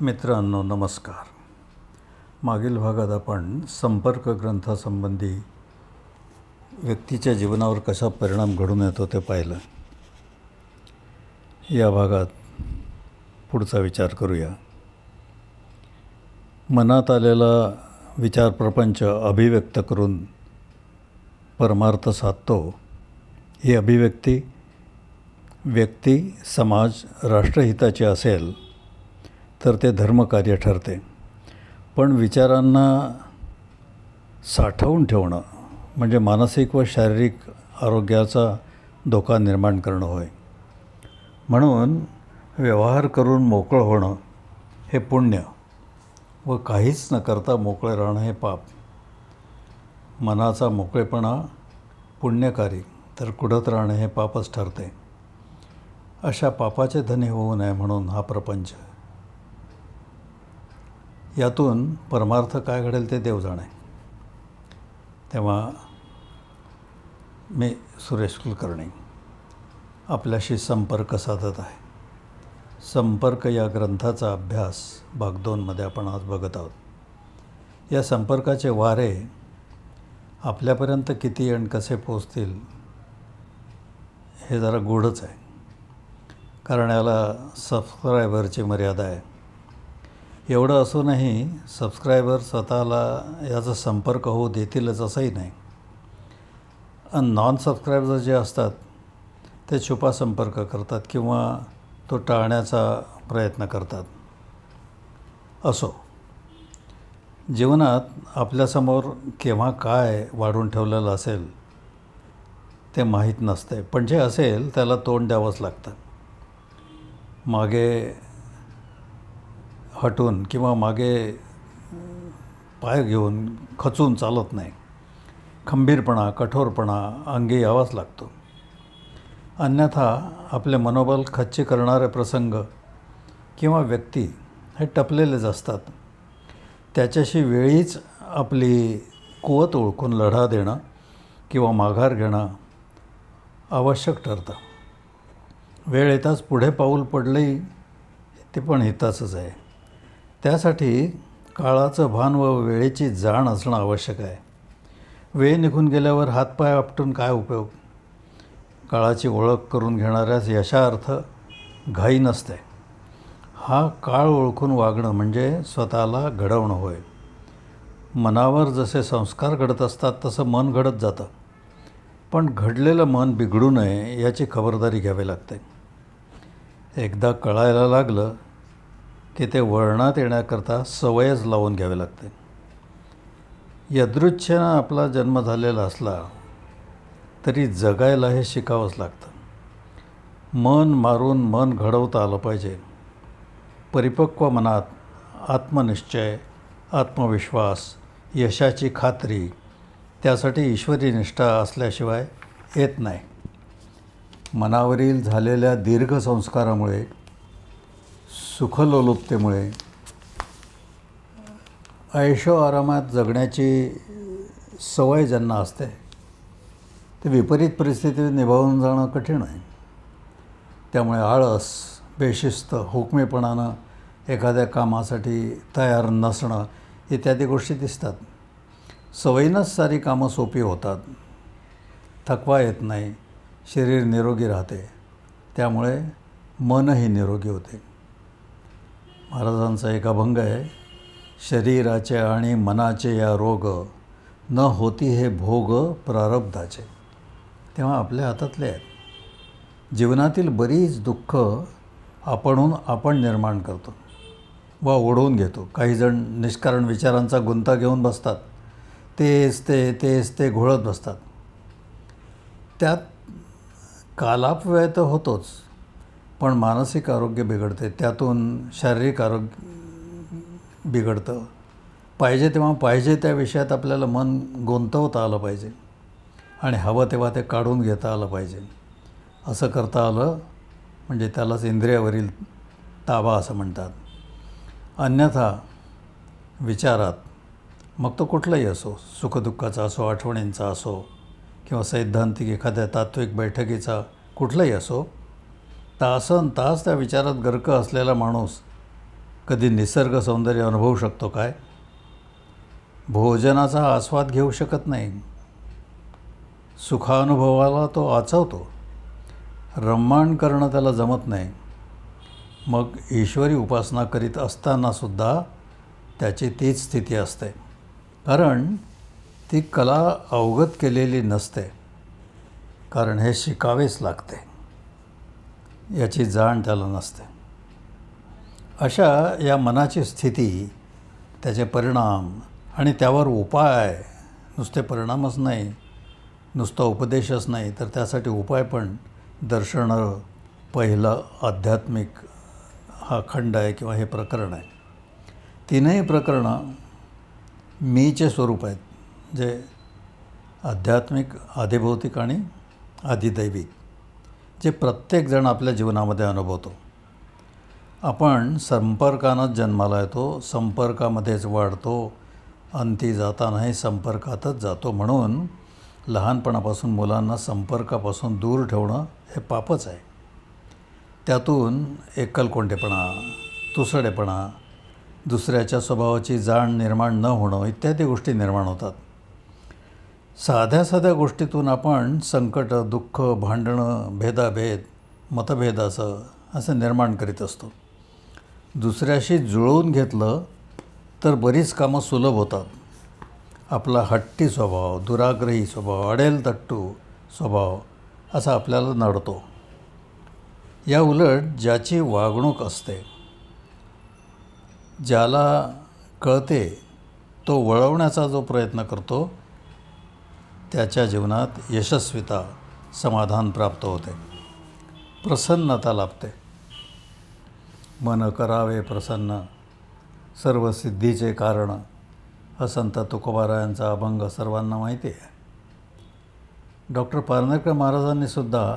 मित्रांनो नमस्कार. मागील भागात आपण संपर्क ग्रंथासंबंधी व्यक्तीच्या जीवनावर कसा परिणाम घडून येतो ते पाहिलं. या भागात पुढचा विचार करूया. मनात आलेला विचार प्रपंच अभिव्यक्त करून परमार्थ साधतो. ही अभिव्यक्ती व्यक्ती समाज राष्ट्रहिताची असेल तर ते धर्मकार्य ठरते. पण विचारांना साठवून ठेवणं म्हणजे मानसिक व शारीरिक आरोग्याचा धोका निर्माण करणं होय. म्हणून व्यवहार करून मोकळं होणं हे पुण्य व काहीच न करता मोकळे राहणं हे पाप. मनाचा मोकळेपणा पुण्यकारी तर कुढत राहणं हे पापच ठरते. अशा पापाचे धनी होऊ नये म्हणून हा प्रपंच. यातून परमार्थ काय घडेल ते देव जाणे. तेव्हा मी सुरेश कुलकर्णी आपल्याशी संपर्क साधत आहे. संपर्क या ग्रंथाचा अभ्यास भाग दोनमध्ये आपण आज बघत आहोत. या संपर्काचे वारे आपल्यापर्यंत किती आणि कसे पोचतील हे जरा गूढच आहे. कारण याला सबस्क्रायबरची मर्यादा आहे. एवढं असूनही सबस्क्रायबर स्वतःला याचा संपर्क होऊ देतीलच असंही नाही. आणि नॉन सबस्क्रायबर जे असतात ते छुपा संपर्क करतात किंवा तो टाळण्याचा प्रयत्न करतात. असो. जीवनात आपल्यासमोर केव्हा काय वाढून ठेवलेलं असेल ते माहीत नसते. पण जे असेल त्याला तोंड द्यावंच लागतं. मागे हटून किंवा मागे पाय घेऊन खचून चालत नाही. खंबीरपणा कठोरपणा अंगी यावाच लागतो. अन्यथा आपले मनोबल खच्ची करणारे प्रसंग किंवा व्यक्ती हे टपलेलेच असतात. त्याच्याशी वेळीच आपली कुवत ओळखून लढा देणं किंवा माघार घेणं आवश्यक ठरतं. वेळ येताच पुढे पाऊल पडलंही ते पण हिताचंच आहे. त्यासाठी काळाचं भान व वेळेची जाण असणं आवश्यक आहे. वेळ निघून गेल्यावर हातपाय आपटून काय उपयोग? काळाची ओळख करून घेणाऱ्यास यशार्थ घाई नसते. हा काळ ओळखून वागणं म्हणजे स्वतःला घडवणं होय. मनावर जसे संस्कार घडत असतात तसं मन घडत जातं. पण घडलेलं मन बिघडू नये याची खबरदारी घ्यावी लागते. एकदा कळायला लागलं की ते वळणात येण्याकरता सवयच लावून घ्यावी लागते. यदृच्छेनं आपला जन्म झालेला असला तरी जगायला हे शिकावंच लागतं. मन मारून मन घडवता आलं पाहिजे. परिपक्व मनात आत्मनिश्चय आत्मविश्वास यशाची खात्री त्यासाठी ईश्वरी निष्ठा असल्याशिवाय येत नाही. मनावरील झालेल्या दीर्घ संस्कारामुळे सुखलोलुपतेमुळे ऐशो आरामात जगण्याची सवय ज्यांना असते ते विपरीत परिस्थितीत निभावून जाणं कठीण आहे. त्यामुळे आळस बेशिस्त हुकमेपणानं एखाद्या कामासाठी तयार नसणं इत्यादी गोष्टी दिसतात. सवयीनंच सारी कामं सोपी होतात. थकवा येत नाही शरीर निरोगी राहते. त्यामुळे मनही निरोगी होते. महाराजांचा एक अभंग आहे शरीराचे आणि मनाचे या रोग न होती हे भोग प्रारब्धाचे. तेव्हा आपल्या हातातले आहेत. जीवनातील बरीच दुःख आपणहून आपण निर्माण करतो वा ओढवून घेतो. काहीजण निष्कारण विचारांचा गुंता घेऊन बसतात. तेच ते तेच ते घोळत बसतात. त्यात कालापव्यय तर होतोच. पण मानसिक आरोग्य बिघडते त्यातून शारीरिक आरोग्य बिघडतं. पाहिजे तेव्हा पाहिजे त्या विषयात आपल्याला मन गुंतवता आलं पाहिजे आणि हवं तेव्हा ते काढून घेता आलं पाहिजे. असं करता आलं म्हणजे त्यालाच इंद्रियावरील ताबा असं म्हणतात. अन्यथा विचारात मग तो कुठलाही असो सुखदुःखाचा असो आठवणींचा असो किंवा सैद्धांतिक एखाद्या तात्विक बैठकीचा कुठलाही असो तासन तास त्या विचारात गर्क असलेला माणूस कधी निसर्ग सौंदर्य अनुभवू शकतो काय? भोजनाचा आस्वाद घेऊ शकत नाही. सुखानुभवाला तो आचवतो. रम्माण करणं त्याला जमत नाही. मग ईश्वरी उपासना करीत असतानासुद्धा त्याची तीच स्थिती असते. कारण ती कला अवगत केलेली नसते. कारण हे शिकावेच लागते. याची जाण त्याला नसते. अशा या मनाची स्थिती त्याचे परिणाम आणि त्यावर उपाय नुसते परिणामच नाही नुसता उपदेशच नाही तर त्यासाठी उपाय पण दर्शन पहिलं आध्यात्मिक हा खंड आहे किंवा हे प्रकरण आहे. तीनही प्रकरणं मीचे स्वरूप आहेत जे आध्यात्मिक आधिभौतिक आणि आधिदैविक. जे प्रत्येकजण आपल्या जीवनामध्ये अनुभवतो. आपण संपर्कानंच जन्माला येतो संपर्कामध्येच वाढतो अंती जातानाही संपर्कातच जातो म्हणून लहानपणापासून मुलांना संपर्कापासून दूर ठेवणं हे पापच आहे. त्यातून एकलकोंडेपणा तुसडेपणा दुसऱ्याच्या स्वभावाची जाण निर्माण न होणं इत्यादी गोष्टी निर्माण होतात. साध्या साध्या गोष्टीतून आपण संकट दुःख भांडणं भेदाभेद मतभेद असं असं निर्माण करीत असतो. दुसऱ्याशी जुळवून घेतलं तर बरीच कामं सुलभ होतात. आपला हट्टी स्वभाव दुराग्रही स्वभाव अडेल तट्टू स्वभाव असा आपल्याला नडतो. या उलट ज्याची वागणूक असते ज्याला कळते तो वळवण्याचा जो प्रयत्न करतो त्याच्या जीवनात यशस्विता समाधान प्राप्त होते. प्रसन्नता लाभते. मन करावे प्रसन्न. सर्व सिद्धीचे कारण. हा संत तुकोबारायांचा अभंग सर्वांना माहिती आहे. डॉक्टर पारनेरकर महाराजांनी सुद्धा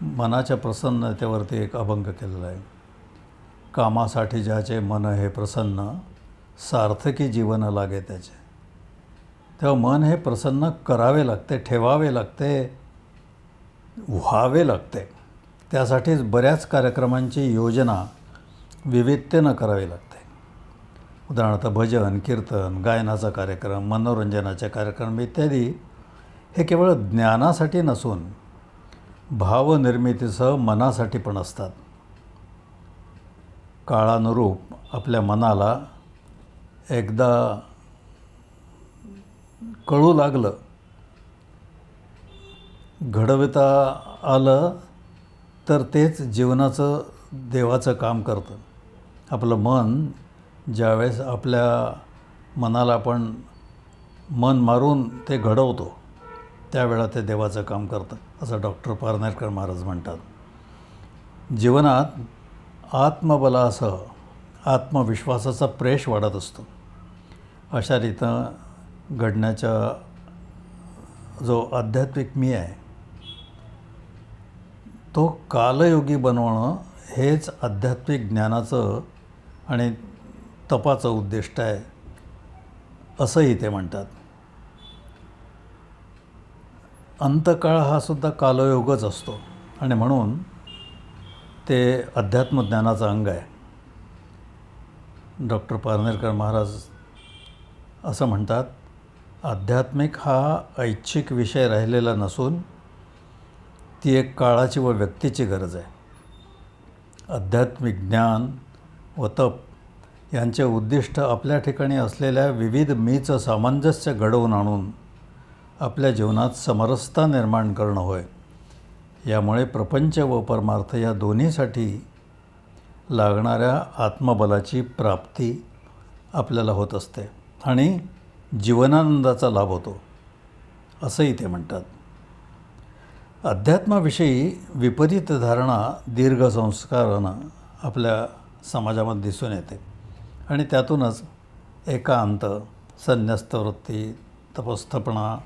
मनाच्या प्रसन्नतेवरती एक अभंग केलेला आहे. कामासाठी ज्याचे मन हे प्रसन्न सार्थकी जीवन लागे त्याचे. तेव्हा मन हे प्रसन्न करावे लागते ठेवावे लागते व्हावे लागते. त्यासाठीच बऱ्याच कार्यक्रमांची योजना विविधतेनं करावी लागते. उदाहरणार्थ भजन कीर्तन गायनाचा कार्यक्रम मनोरंजनाचे कार्यक्रम इत्यादी हे केवळ ज्ञानासाठी नसून भावनिर्मितीसह मनासाठी पण असतात. काळानुरूप आपल्या मनाला एकदा कळू लागलं. घडविता आलं तर तेच जीवनाचं देवाचं काम करतं. आपलं मन ज्यावेळेस आपल्या मनाला आपण मन मारून ते घडवतो त्यावेळा ते देवाचं काम करतं असं डॉक्टर पारनेरकर महाराज म्हणतात. जीवनात आत्मबलासह आत्मविश्वासाचा प्रेश वाढत असतो. अशा रीतं घडण्याच्या जो आध्यात्मिक मी आहे तो कालयोगी बनवणं हेच आध्यात्मिक ज्ञानाचं आणि तपाचं उद्दिष्ट आहे असंही ते म्हणतात. अंतकाळ हा सुद्धा कालयोगच असतो आणि म्हणून ते अध्यात्मज्ञानाचं अंग आहे. डॉक्टर पारनेरकर महाराज असं म्हणतात आध्यात्मिक हा ऐच्छिक विषय राहिलेला नसून ती एक काळाची व व्यक्तीची गरज आहे. आध्यात्मिक ज्ञान व तप यांचे उद्दिष्ट आपल्या ठिकाणी असलेल्या विविध मीचं सामंजस्य घडवून आणून आपल्या जीवनात समरसता निर्माण करणं होय. यामुळे प्रपंच व परमार्थ या दोन्हीसाठी लागणाऱ्या आत्मबलाची प्राप्ती आपल्याला होत असते. आणि जीवनानंदाचा लाभ होतो असंही ते म्हणतात. अध्यात्माविषयी विपरीत धारणा दीर्घ संस्कारानं आपल्या समाजामध्ये दिसून येते आणि त्यातूनच एकांत संन्यस्त वृत्ती तपस्थपणा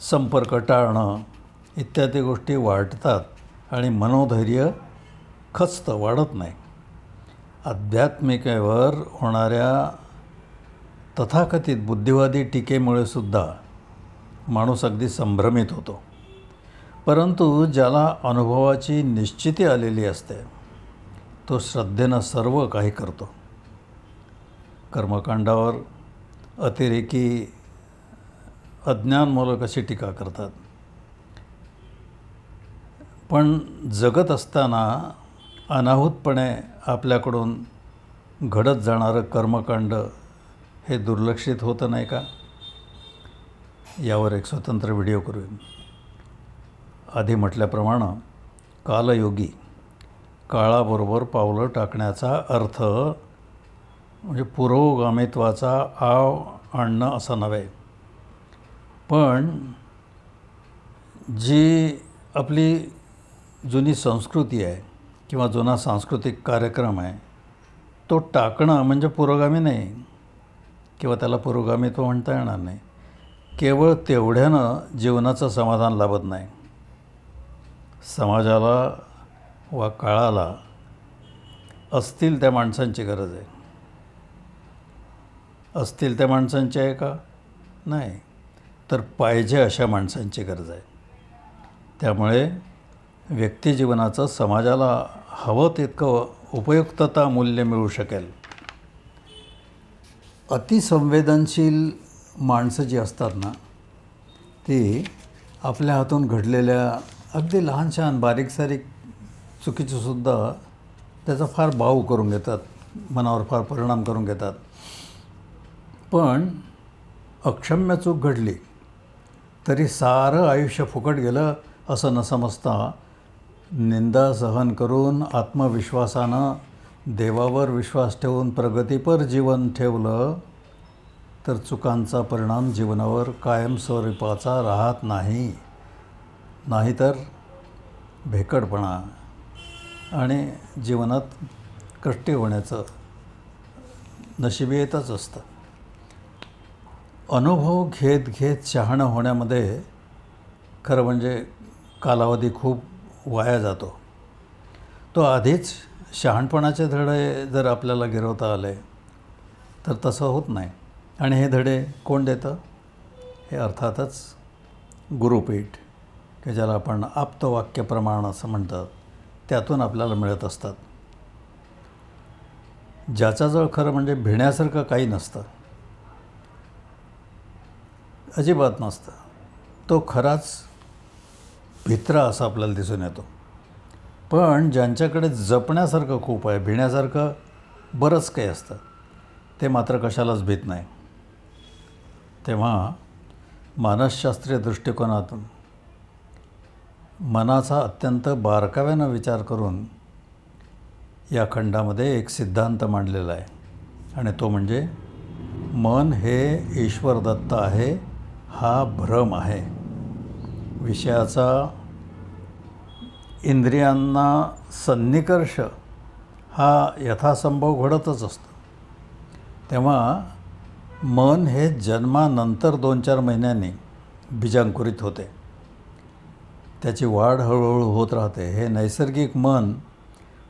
संपर्क टाळणं इत्यादी गोष्टी वाढतात आणि मनोधैर्य खचतं वाढत नाही. आध्यात्मिकेवर होणाऱ्या तथाकथित बुद्धिवादी टीकेमुळे सुद्धा माणूस अगदी संभ्रमित होतो. परंतु ज्याला अनुभवाची निश्चिती आलेली असते तो श्रद्धेनं सर्व काही करतो. कर्मकांडावर अतिरेकी अज्ञानमूलक अशी टीका करतात. पण जगत असताना अनाहूतपणे आपल्याकडून घडत जाणारं कर्मकांड हे दुर्लक्षित होतं नाही का? यावर एक स्वतंत्र व्हिडिओ करूया. आधी म्हटल्याप्रमाणे कालयोगी काळाबरोबर पावलं टाकण्याचा अर्थ म्हणजे पुरोगामित्वाचा आव आणणं असं नव्हे. पण जी आपली जुनी संस्कृती आहे किंवा जुना सांस्कृतिक कार्यक्रम आहे तो टाकणं म्हणजे पुरोगामी नाही. किंवा त्याला पुरोगामित्व म्हणता येणार नाही. केवळ तेवढ्यानं जीवनाचं समाधान लाभत नाही. समाजाला वा काळाला असतील त्या माणसांची गरज आहे. असतील त्या माणसांची आहे का? नाही. तर पाहिजे अशा माणसांची गरज आहे. त्यामुळे व्यक्तिजीवनाचं समाजाला हवं तितकं उपयुक्तता मूल्य मिळू शकेल. अतिसंवेदनशील माणसं जी असतात ना ती आपल्या हातून घडलेल्या अगदी लहान सहान बारीक सारीक चुकीचंसुद्धा त्याचा फार बाऊ करून घेतात मनावर फार परिणाम करून घेतात. पण अक्षम्य चूक घडली तरी सारं आयुष्य फुकट गेलं असं न समजता निंदा सहन करून आत्मविश्वासानं देवावर विश्वास ठेवून प्रगतीपर जीवन ठेवलं तर चुकांचा परिणाम जीवनावर कायमस्वरूपाचा राहत नाही. नाहीतर भेकडपणा आणि जीवनात कष्टी होण्याचं नशिबी येतच असतं. अनुभव घेत घेत शहाणं होण्यामध्ये खरं म्हणजे कालावधी खूप वाया जातो. तो आधीच शहाणपणाचे धडे जर आपल्याला गिरवता आले तर तसं होत नाही. आणि हे धडे कोण देतं? हे अर्थातच गुरुपीठ की ज्याला आपण आप्तवाक्य प्रमाण असं म्हणतात त्यातून आपल्याला मिळत असतात. ज्याच्याजवळ खरं म्हणजे भिण्यासारखं काही नसतं. अजिबात नसतं. तो खराच भित्रा असा आपल्याला दिसून येतो. पण ज्यांच्याकडे जपण्यासारखं खूप आहे भिण्यासारखं बरंच काही असतं ते मात्र कशालाच भीत नाही. तेव्हा मानसशास्त्रीय दृष्टिकोनातून मनाचा अत्यंत बारकाव्यानं विचार करून या खंडामध्ये एक सिद्धांत मांडलेला आहे. आणि तो म्हणजे मन हे ईश्वरदत्त आहे हा भ्रम आहे. विषयाचा इंद्रियांना सन्निकर्ष हा यथासंभव घडतच असतो. तेव्हा मन हे जन्मानंतर दोन चार महिन्यांनी बीजांकुरित होते. त्याची वाढ हळूहळू होत राहते. हे नैसर्गिक मन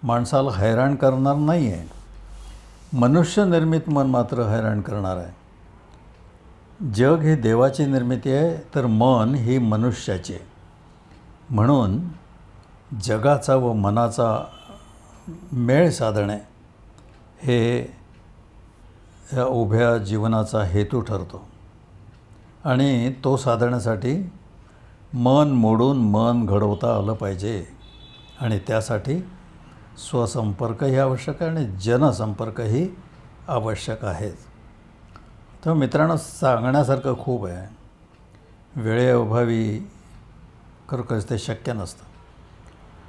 माणसाला हैराण करणार नाही आहे मनुष्यनिर्मित मन मात्र हैराण करणार आहे. जग ही देवाची निर्मिती आहे तर मन ही मनुष्याची आहे. म्हणून जगाचा व मनाचा मेळ साधणे हे या उभ्या जीवनाचा हेतू ठरतो. आणि तो साधण्यासाठी मन मोडून मन घडवता आलं पाहिजे. आणि त्यासाठी स्वसंपर्कही आवश्यक आहे आणि जनसंपर्कही आवश्यक आहेत. तर मित्रांनो सांगण्यासारखं खूप आहे. वेळेअभावी खरोखरच ते शक्य नसतं.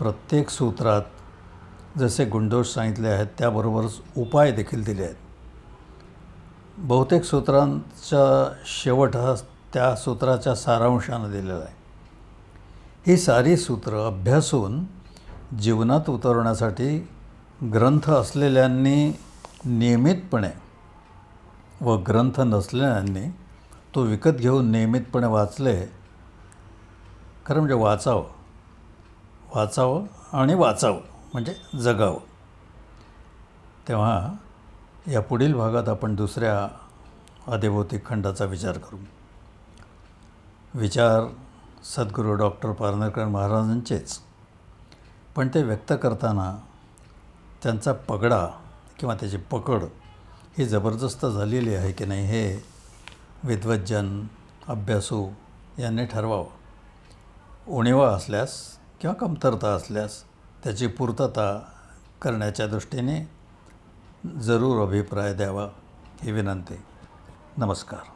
प्रत्येक सूत्रात जसे गुणदोष सांगितले आहेत त्याबरोबरच उपाय देखील दिले आहेत. बहुतेक सूत्रांचा शेवट हा त्या सूत्राच्या सारांशानं दिलेला आहे. ही सारी सूत्रं अभ्यासून जीवनात उतरवण्यासाठी ग्रंथ असलेल्यांनी नियमितपणे व ग्रंथ नसलेल्यांनी तो विकत घेऊन नियमितपणे वाचले खरं म्हणजे वाचावं. वाचावं आणि वाचावं म्हणजे जगावं. तेव्हा या पुढील भागात आपण दुसऱ्या अधिभौतिक खंडाचा विचार करू. विचार सद्गुरू डॉक्टर पारनेरकर महाराजांचेच पण ते व्यक्त करताना त्यांचा पगडा किंवा त्याची पकड ही जबरदस्त झालेली आहे की नाही हे विद्वज्जन अभ्यासू यांनी ठरवावं. उणिवा असल्यास किंवा कमतरता असल्यास त्याची पूर्तता करण्याच्या दृष्टीने जरूर अभिप्राय द्यावा ही विनंती. नमस्कार.